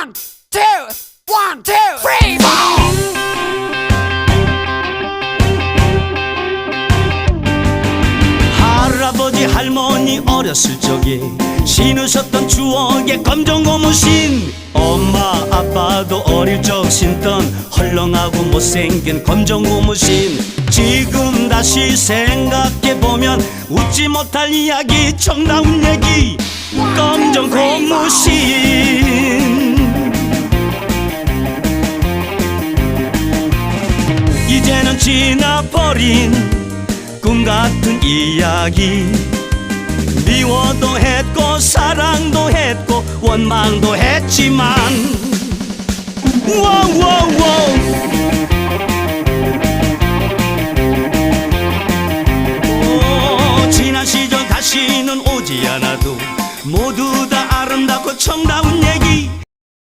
One, two, one, two, three, four. 할아버지 할머니 어렸을 적에 신으셨던 추억의 검정 고무신. 엄마 아빠도 어릴 적 신던 헐렁하고 못생긴 검정 고무신. 지금 다시 생각해보면 웃지 못할 이야기 정다운 얘기. 검정 고무신 이제는 지나버린 꿈 같은 이야기. 미워도 했고 사랑도 했고 원망도 했지만. 워워워 오, 지난 시절 다시는 오지 않아도 모두 다 아름답고 청다운 얘기